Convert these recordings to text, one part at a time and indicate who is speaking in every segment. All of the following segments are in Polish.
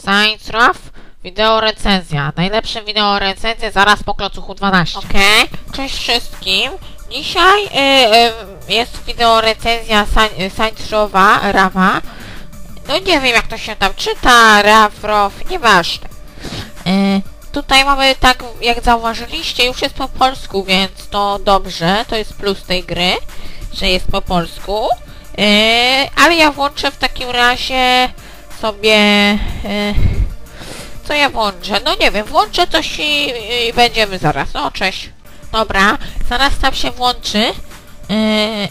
Speaker 1: Science Rough, wideo recenzja. Najlepsze wideo recenzje zaraz po klocuchu 12. Okej, cześć wszystkim. Dzisiaj y, y, jest wideo recenzja Sci- y, Rawa. No nie wiem jak to się tam czyta, Raw, Row, nieważne. Y, tutaj mamy tak, jak zauważyliście, już jest po polsku, więc to dobrze, to jest plus tej gry, że jest po polsku. Yy, ale ja włączę w takim razie sobie... Yy, co ja włączę? No nie wiem, włączę coś i, i będziemy zaraz. O, cześć. Dobra, zaraz tam się włączy. Yy,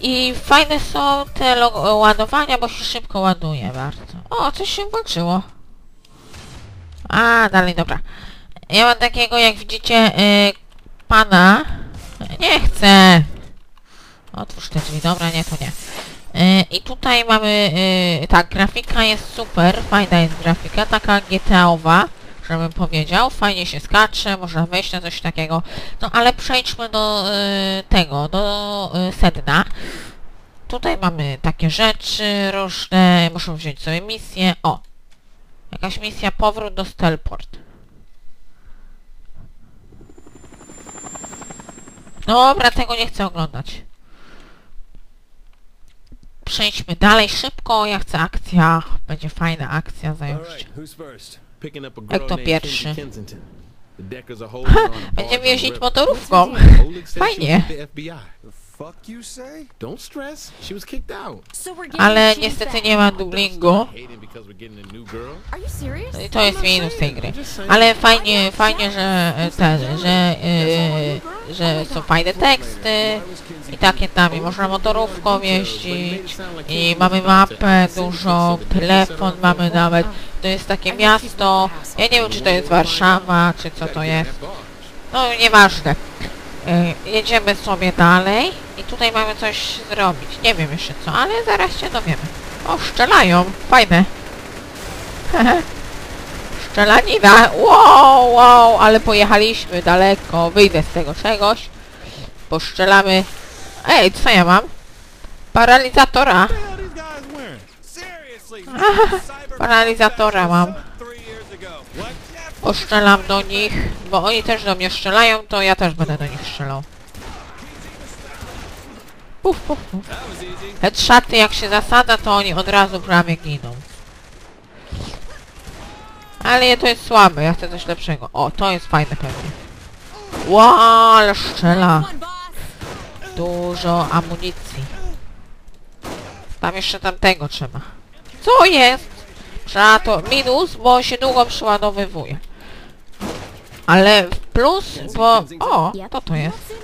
Speaker 1: I fajne są te ładowania, bo się szybko ładuje bardzo. O, coś się włączyło. A, dalej, dobra. Ja mam takiego, jak widzicie, yy, pana. Nie chcę. Otwórz te drzwi, dobra, nie, to nie. I tutaj mamy, yy, tak, grafika jest super, fajna jest grafika, taka GTA-owa, żebym powiedział, fajnie się skacze, można wejść na coś takiego. No ale przejdźmy do yy, tego, do yy, sedna. Tutaj mamy takie rzeczy różne, muszę wziąć sobie misję. O! Jakaś misja, powrót do Stelport. Dobra, tego nie chcę oglądać przejdźmy dalej szybko, ja chcę akcja, będzie fajna akcja zająć. Jak to pierwszy? Będziemy jeździć motorówką. Fajnie. Ale niestety nie ma dublingu. No to jest minus tej gry. Ale fajnie, fajnie, że ten, że... Yy, że są fajne teksty i takie tam, i można motorówką jeździć i mamy mapę dużą, telefon mamy nawet, to jest takie miasto, ja nie wiem czy to jest Warszawa, czy co to jest, no nieważne. E, Jedziemy sobie dalej i tutaj mamy coś zrobić, nie wiem jeszcze co, ale zaraz się dowiemy. O, strzelają, fajne. Szczelanina! Wow, wow, ale pojechaliśmy daleko. Wyjdę z tego czegoś. Poszczelamy. Ej, co ja mam? Paralizatora. Paralizatora mam. Poszczelam do nich, bo oni też do mnie strzelają, to ja też będę do nich strzelał. Puf, puf, puf. Headshoty jak się zasada, to oni od razu prawie giną. Ale to jest słabe, ja chcę coś lepszego. O, to jest fajne pewnie. Wow, ale strzela. Dużo amunicji. Tam jeszcze tamtego trzeba. Co jest? Trzeba to minus, bo się długo przyładowywuje. Ale plus, bo... O, to to jest.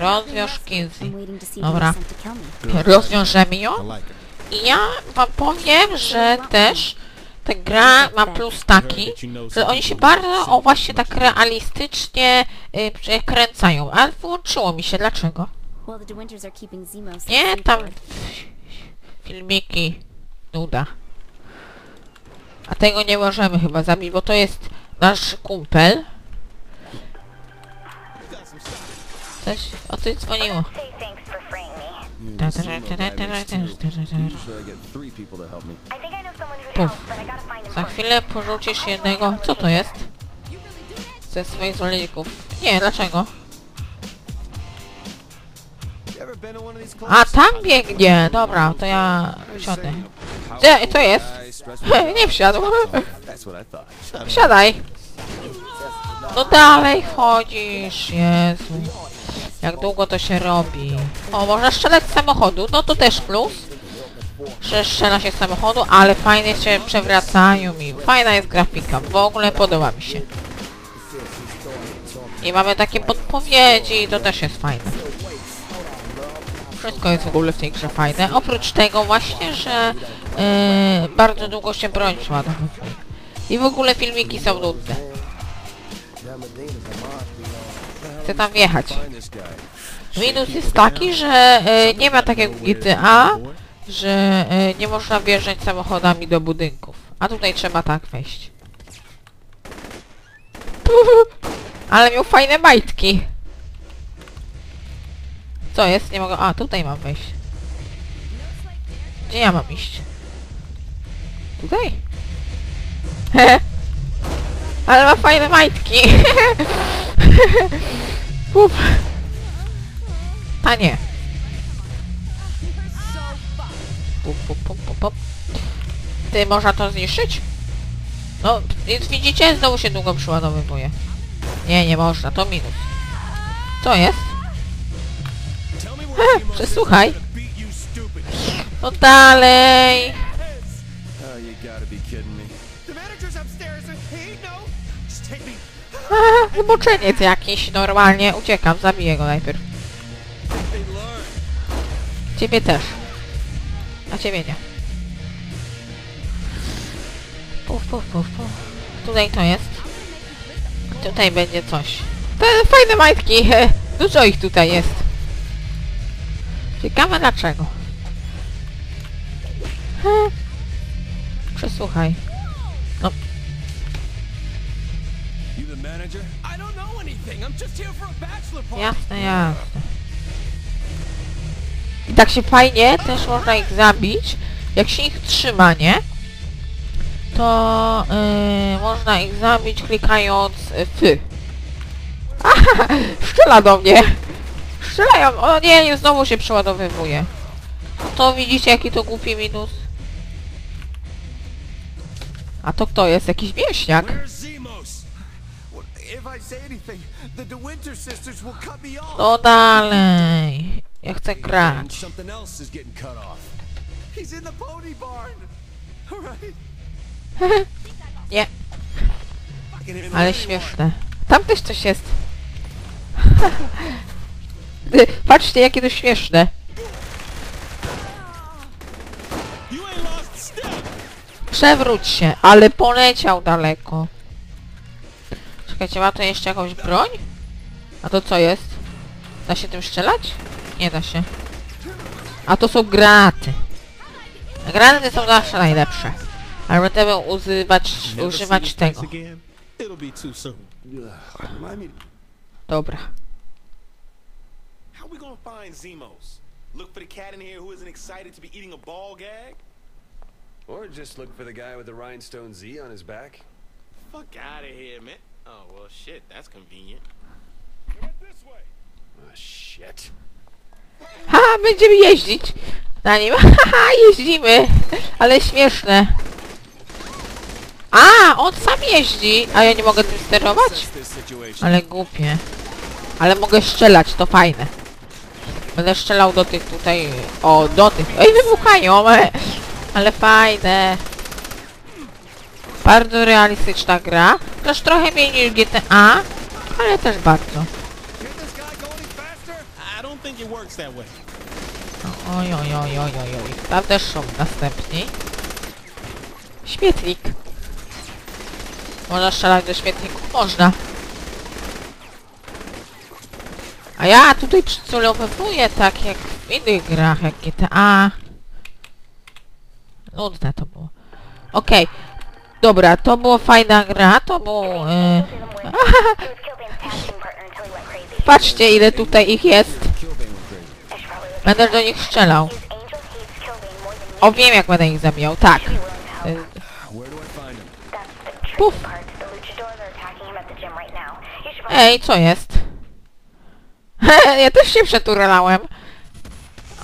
Speaker 1: Rozwiąż Kinsey. Dobra. Rozwiążemy ją.
Speaker 2: I
Speaker 1: ja wam powiem, że też ta gra ma plus taki, że oni się bardzo, o właśnie tak realistycznie y, przekręcają. Ale wyłączyło mi się, dlaczego? Nie, tam filmiki, nuda. A tego nie możemy chyba zabić, bo to jest nasz kumpel. Coś, o coś dzwoniło.
Speaker 3: Thanks for freeing me.
Speaker 1: Ta, ta, ta, ta,
Speaker 3: Him
Speaker 1: Za chwilę porzucisz jednego. Co to jest? Ze swoich zwolenników. Nie, dlaczego? A tam biegnie! Dobra, to ja wsiądę. Gdzie? To jest? Nie wsiadł. Wsiadaj. No dalej chodzisz, Jezu. Jak długo to się robi. O, można strzelać z samochodu, no to też plus. Że strzela się z samochodu, ale fajnie się przewracają i fajna jest grafika. W ogóle podoba mi się. I mamy takie podpowiedzi, to też jest fajne. Wszystko jest w ogóle w tej grze fajne. Oprócz tego właśnie, że yy, bardzo długo się broń przeładowuje. I w ogóle filmiki są nudne. Chcę tam wjechać. Minus jest taki, że y, nie ma takiego GTA, że y, nie można wjeżdżać samochodami do budynków. A tutaj trzeba tak wejść. Ale miał fajne majtki. Co jest? Nie mogę... A, tutaj mam wejść. Gdzie ja mam iść? Tutaj? Ale ma fajne majtki. Uf. A pup, pup, pup, pup. Ty, można to zniszczyć? No, więc widzicie, znowu się długo przyładowywuje. Nie, nie można, to minus. Co jest? Ha, przesłuchaj. No dalej.
Speaker 4: Oh, you gotta be kidding me.
Speaker 2: The manager's upstairs and he ain't no. Just take me.
Speaker 1: A, Zboczeniec jakiś, normalnie. Uciekam, zabiję go najpierw. Ciebie też. A ciebie nie. Puf, puf, puf, puf. Tutaj to jest. Tutaj będzie coś. Te fajne majtki. Dużo ich tutaj jest. Ciekawe dlaczego. He. Przesłuchaj.
Speaker 2: You the manager? I
Speaker 1: tak się fajnie też można ich zabić. Jak się ich trzyma, nie? To yy, można ich zabić klikając y, F. Aha, strzela do mnie. Strzelają. O nie, nie, znowu się przeładowywuje. To widzicie jaki to głupi minus. A to kto jest? Jakiś
Speaker 2: off.
Speaker 1: No dalej. Ja chcę grać. Nie, ale śmieszne. Tam też coś jest. Patrzcie, jakie to śmieszne. Przewróć się, ale poleciał daleko. Czekajcie, ma to jeszcze jakąś broń? A to co jest? Da się tym strzelać? Nie da się. A to są granaty. Granaty są zawsze najlepsze. Ale będziemy używać, używać tego. Dobra.
Speaker 5: How we gonna find Zemos? Look for the cat in here who isn't excited to be eating a ball gag?
Speaker 6: Or just look for the guy with the rhinestone Z on his back.
Speaker 5: Fuck out of here, man. Oh well, shit. That's convenient.
Speaker 2: This way.
Speaker 6: Oh, shit.
Speaker 1: Ha, będziemy jeździć na nim. Haha, jeździmy. Ale śmieszne. A, on sam jeździ, a ja nie mogę tym sterować? Ale głupie. Ale mogę strzelać, to fajne. Będę strzelał do tych tutaj... O, do tych... Ej, wybuchają! Ale fajne. Bardzo realistyczna gra. Też trochę mniej niż GTA, ale też bardzo.
Speaker 2: Can this guy go any faster?
Speaker 5: I don't think
Speaker 1: Oj, oj, oj, oj, oj, oj. Tam też są następni. Śmietnik. Można strzelać do śmietników? Można. A ja tutaj przycelowywuję tak jak w innych grach, jak GTA. Nudne to było. Okej. Dobra, to była fajna gra, to był... Yy... Patrzcie ile tutaj ich jest.
Speaker 2: Killbane went crazy.
Speaker 3: I should probably look
Speaker 1: Będę do nich strzelał. O, wiem jak będę ich zabijał, tak. Puf. Ej, co jest? ja też się przeturlałem.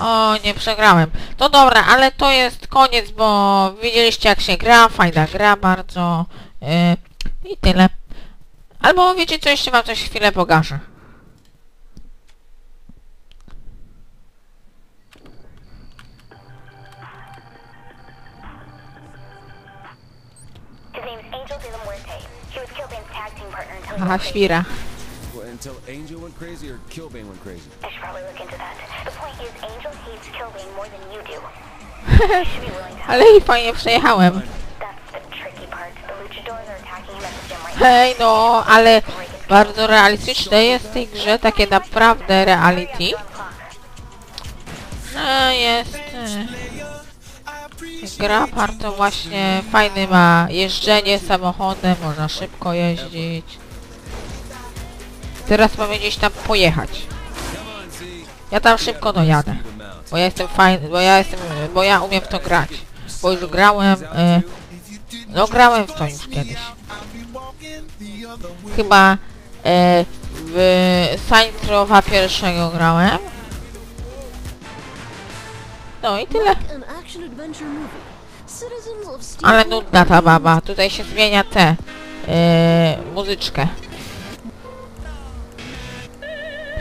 Speaker 1: O, nie przegrałem. To dobra, ale to jest koniec, bo widzieliście jak się gra, fajna gra bardzo. Yy, I tyle. Albo wiecie co, jeszcze wam coś chwilę pokażę. Aha, świra.
Speaker 2: Until Angel went crazy or Killbane went crazy?
Speaker 3: I should probably look into that. The point is, Angel hates Killbane more than you do. you should be willing to help.
Speaker 1: Ale i fajnie przejechałem.
Speaker 3: That's the tricky part. The luchadors are attacking him at the gym right now.
Speaker 1: Hej, no, ale bardzo realistyczne jest w tej grze, takie naprawdę reality. No, jest... e, Gra bardzo właśnie fajny ma jeżdżenie samochodem, można szybko jeździć. Teraz mamy gdzieś tam pojechać. Ja tam szybko dojadę. Bo ja jestem fajny, bo ja jestem, bo ja umiem w to grać. Bo już grałem, e, No grałem w to już kiedyś. Chyba e, w Saintrowa pierwszego grałem. No i tyle. Ale nudna ta baba. Tutaj się zmienia te e, muzyczkę.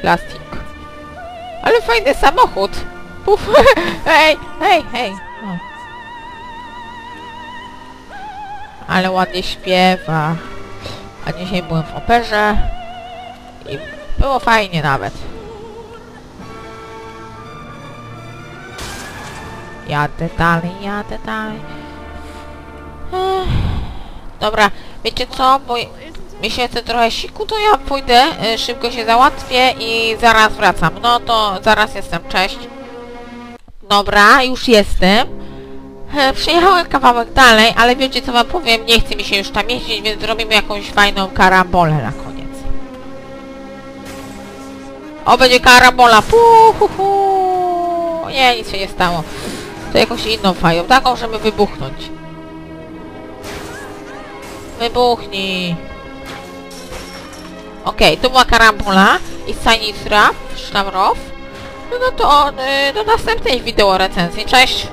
Speaker 1: Plastik. Ale fajny samochód. Puf. hej, hej, hej. Ale ładnie śpiewa. A dzisiaj byłem w operze. I było fajnie nawet. Jadę dalej, jadę dalej. Dobra, wiecie co, bo mi się chce trochę siku, to ja pójdę, y, szybko się załatwię i zaraz wracam. No to zaraz jestem, cześć. Dobra, już jestem. E, Przyjechałem kawałek dalej, ale wiecie co wam powiem, nie chce mi się już tam jeździć, więc zrobimy jakąś fajną karambolę na koniec. O, będzie karambola, pu, hu, hu. Nie, nic się nie stało. To jakąś inną fają, taką, żeby wybuchnąć. Wybuchnij. Okej, to była karambola i Sanisra, Sztamrow. No, no to y, do następnej wideo recenzji. Cześć!